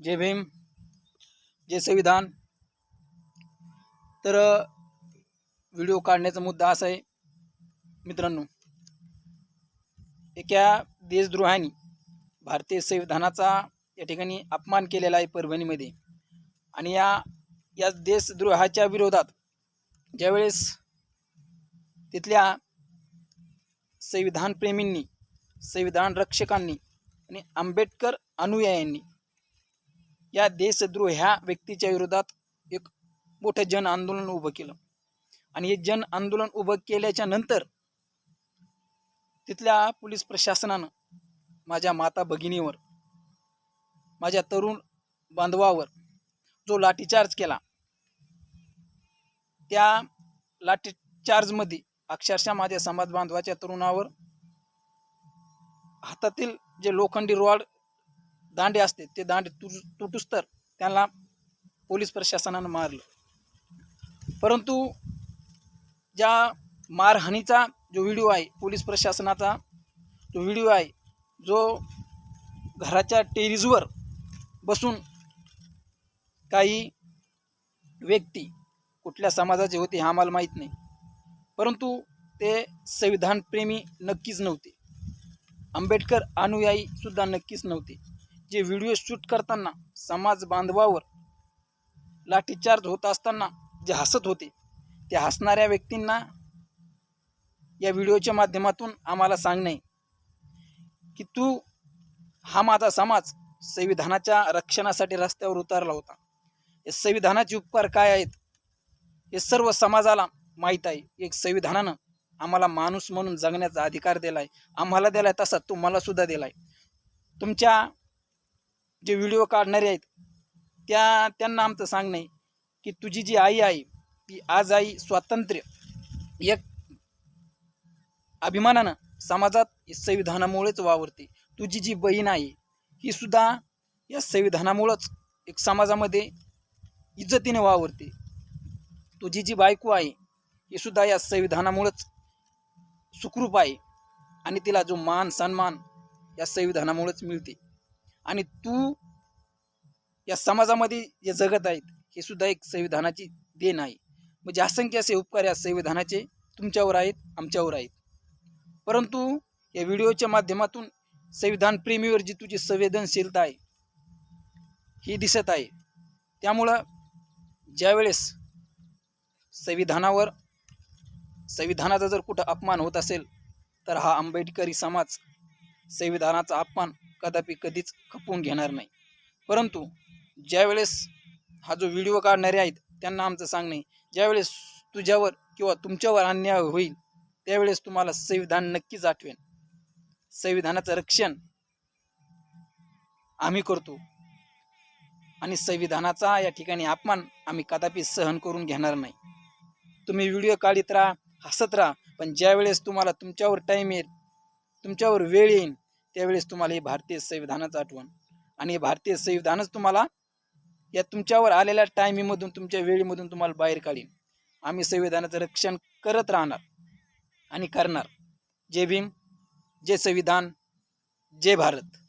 जय भीम जय संविधान. तर व्हिडिओ काढण्याचा मुद्दा असा आहे मित्रांनो एका देशद्रोहाने भारतीय संविधानाचा या ठिकाणी अपमान केलेला आहे परभणीमध्ये. आणि या या देशद्रोहाच्या विरोधात ज्यावेळेस तिथल्या संविधानप्रेमींनी संविधान रक्षकांनी आणि आंबेडकर अनुयायांनी या देशद्रोह ह्या व्यक्तीच्या विरोधात एक मोठं जन आंदोलन उभं केलं. आणि हे जन आंदोलन उभं केल्याच्यानंतर तिथल्या पोलीस प्रशासनानं माझ्या माता भगिनीवर माझ्या तरुण बांधवावर जो लाठीचार्ज केला त्या लाठीचार्जमध्ये अक्षरशः माझ्या समाज बांधवाच्या तरुणावर हातातील जे लोखंडी रॉड दांडे असते ते दांडे तुट तुटूस तर त्यांना पोलीस प्रशासनानं मारलं. परंतु ज्या मारहाणीचा जो व्हिडिओ आहे पोलीस प्रशासनाचा जो व्हिडिओ आहे जो घराच्या टेरिसवर बसून काही व्यक्ती कुठल्या समाजाचे होते हे आम्हाला माहीत नाही. परंतु ते संविधानप्रेमी नक्कीच नव्हते. आंबेडकर अनुयायीसुद्धा नक्कीच नव्हते. जे व्हिडिओ शूट करताना समाज बांधवावर लाठीचार्ज होत असताना जे हसत होते त्या हसणाऱ्या व्यक्तींना या व्हिडिओच्या माध्यमातून आम्हाला सांगणे की तू हा माझा समाज संविधानाच्या रक्षणासाठी रस्त्यावर उतरला होता. हे संविधानाचे उपकार काय आहेत? हे सर्व समाजाला माहीत आहे. एक संविधानानं आम्हाला माणूस म्हणून जगण्याचा अधिकार दिला आहे आम्हाला दिलाय तसा तुम्हाला सुद्धा आहे तुमच्या जे व्हिडिओ काढणारे आहेत त्या त्यांना आमचं सांगणं आहे की तुझी जी आई आहे ती आज आई स्वातंत्र्य एक अभिमानानं समाजात संविधानामुळेच वावरते. तुझी जी बहीण आहे ही सुद्धा या संविधानामुळंच एक समाजामध्ये इज्जतीने वावरते. तुझी जी बायको आहे ही सुद्धा या संविधानामुळंच सुखरूप आहे आणि तिला जो मान सन्मान या संविधानामुळेच मिळते. आणि तू या समाजामध्ये जे जगत आहेत हे सुद्धा एक संविधानाची देण आहे. म्हणजे असंख्य असे उपकार या संविधानाचे तुमच्यावर आहेत आमच्यावर आहेत. परंतु या व्हिडिओच्या माध्यमातून संविधान प्रेमीवर जी तुझी संवेदनशीलता आहे ही दिसत आहे. त्यामुळं ज्यावेळेस संविधानावर संविधानाचा जर कुठं अपमान होत असेल तर हा आंबेडकरी समाज संविधानाचा अपमान कदापि कधीच खपवून घेणार नाही. परंतु ज्यावेळेस हा जो व्हिडिओ काढणारे आहेत त्यांना आमचं सांगणे ज्यावेळेस तुझ्यावर किंवा तुमच्यावर अन्याय होईल त्यावेळेस तुम्हाला संविधान नक्कीच आठवेन. संविधानाचं रक्षण आम्ही करतो. आणि संविधानाचा या ठिकाणी अपमान आम्ही कदापि सहन करून घेणार नाही. तुम्ही व्हिडिओ काढीत राहा हसत राहा पण ज्यावेळेस तुम्हाला तुमच्यावर टाईम येईल तुमच्यावर वेळ येईल त्यावेळेस तुम्हाला हे भारतीय संविधानाचं आठवण. आणि हे भारतीय संविधानच तुम्हाला या तुमच्यावर आलेल्या टायमिंगमधून तुमच्या वेळेमधून तुम्हाला बाहेर काढीन. आम्ही संविधानाचं रक्षण करत राहणार आणि करणार. जय भीम जय संविधान जय भारत.